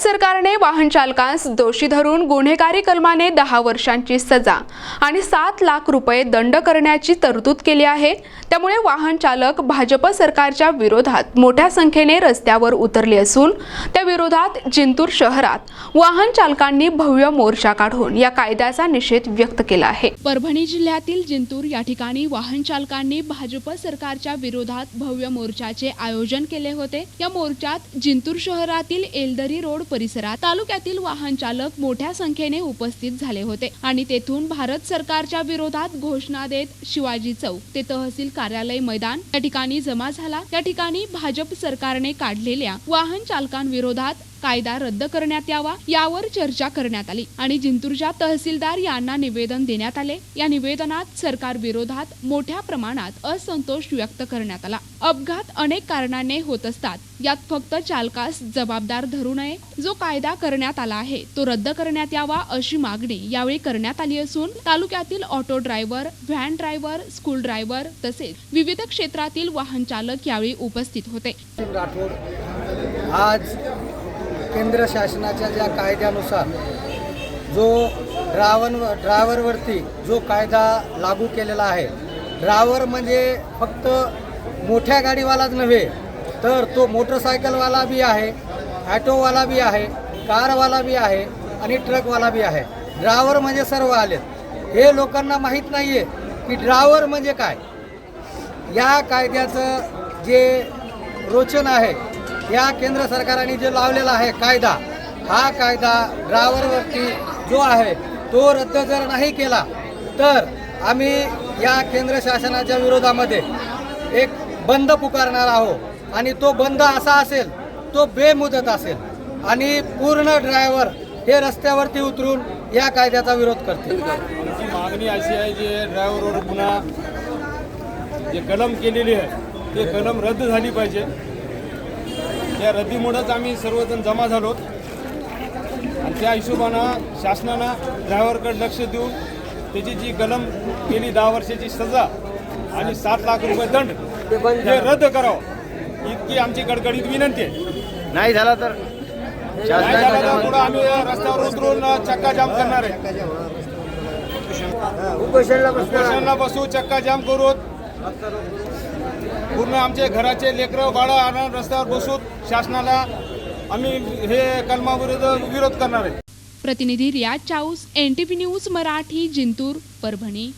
सरकारने वाहन चालकांस दोषी धरून गुन्हेगारी कलमाने दहा वर्षांची सजा आणि सात लाख रुपये दंड करण्याची तरतूद केली आहे. त्यामुळे वाहन चालक भाजप सरकारच्या विरोधात मोठ्या संख्येने रस्त्यावर उतरले असून त्या विरोधात जिंतूर शहरात वाहन चालकांनी भव्य मोर्चा काढून या कायद्याचा निषेध व्यक्त केला आहे. परभणी जिल्ह्यातील जिंतूर या ठिकाणी वाहन चालकांनी भाजप सरकारच्या विरोधात भव्य मोर्चाचे आयोजन केले होते. या मोर्चात जिंतूर शहरातील एलदरी रोड परिसरात तालुक्यातील वाहन चालक मोठ्या संख्येने उपस्थित झाले होते आणि तेथून भारत सरकारच्या विरोधात घोषणा देत शिवाजी चौक ते तहसील कार्यालय मैदान या ठिकाणी जमा झाला. त्या ठिकाणी भाजप सरकारने काढलेल्या वाहन चालकांविरोधात कायदा रद्द करण्यात यावा यावर चर्चा करण्यात आली आणि जिंतूरच्या तहसीलदार यांना निवेदन देण्यात आले. या निवेदनात सरकार विरोधात मोठ्या प्रमाणात असंतोष व्यक्त करण्यात आला. अपघात अनेक कारणाने होत असतात. यात फक्त चालकास जबाबदार धरू नये. जो कायदा करण्यात आला आहे तो रद्द करण्यात यावा अशी मागणी यावेळी करण्यात आली असून तालुक्यातील auto driver van driver school driver तसेच विविध क्षेत्रातील वाहन चालक यावेळी उपस्थित होते. राठोड आज केंद्र शासनाच्या ज्या कायद्यानुसार जो ड्रायव्हर ड्रायव्हरवरती जो कायदा लागू केलेला आहे ड्रायव्हर म्हणजे फक्त मोठ्या गाडीवालाच नव्हे तर तो मोटरसायकलवाला बी आहे ॲटोवाला बी आहे कारवाला बी आहे आणि ट्रकवाला बी आहे. ड्रायव्हर म्हणजे सर्व आलेत. हे लोकांना माहीत नाही आहे की ड्रायव्हर म्हणजे काय. या कायद्याचं जे रोचन आहे या केंद्र सरकारने जे लावलेला आहे कायदा हा कायदा ड्रायव्हरवरती जो आहे तो रद्द जर नाही केला तर आम्ही या केंद्र शासनाच्या विरोधामध्ये एक बंद पुकारणार आहोत. आणि तो बंद असा असेल तो बेमुदत असेल. आणि पूर्ण ड्रायव्हर हे रस्त्यावरती उतरून या कायद्याचा विरोध करतील. आमची मागणी अशी आहे जे ड्रायव्हरवर पुन्हा जे कलम केलेली आहे ते कलम रद्द झाली पाहिजे. त्या रद्दीमुळंच आम्ही सर्वजण जमा झालो आणि त्या हिशोबानं शासनानं ड्रायव्हरकडे लक्ष देऊन त्याची जी कलम केली दहा वर्षाची सजा आणि सात लाख रुपये दंड हे रद्द करावं. इतकी आमची कडकडीत विनंती आहे. नाही झाला तर नाही झालं तर पुढं आम्ही रस्त्यावर उतरून चक्का जाम करणार आहे. उपोषणला बसू चक्का जाम करू. पूर्ण आमचे घराचे लेकरं बाळं आणून रस्त्यावर बसून शासनाला आम्ही हे कलमाविरुद्ध विरोध करणार आहे. प्रतिनिधी रियाज चाऊस एन न्यूज मराठी जिंतूर परभणी.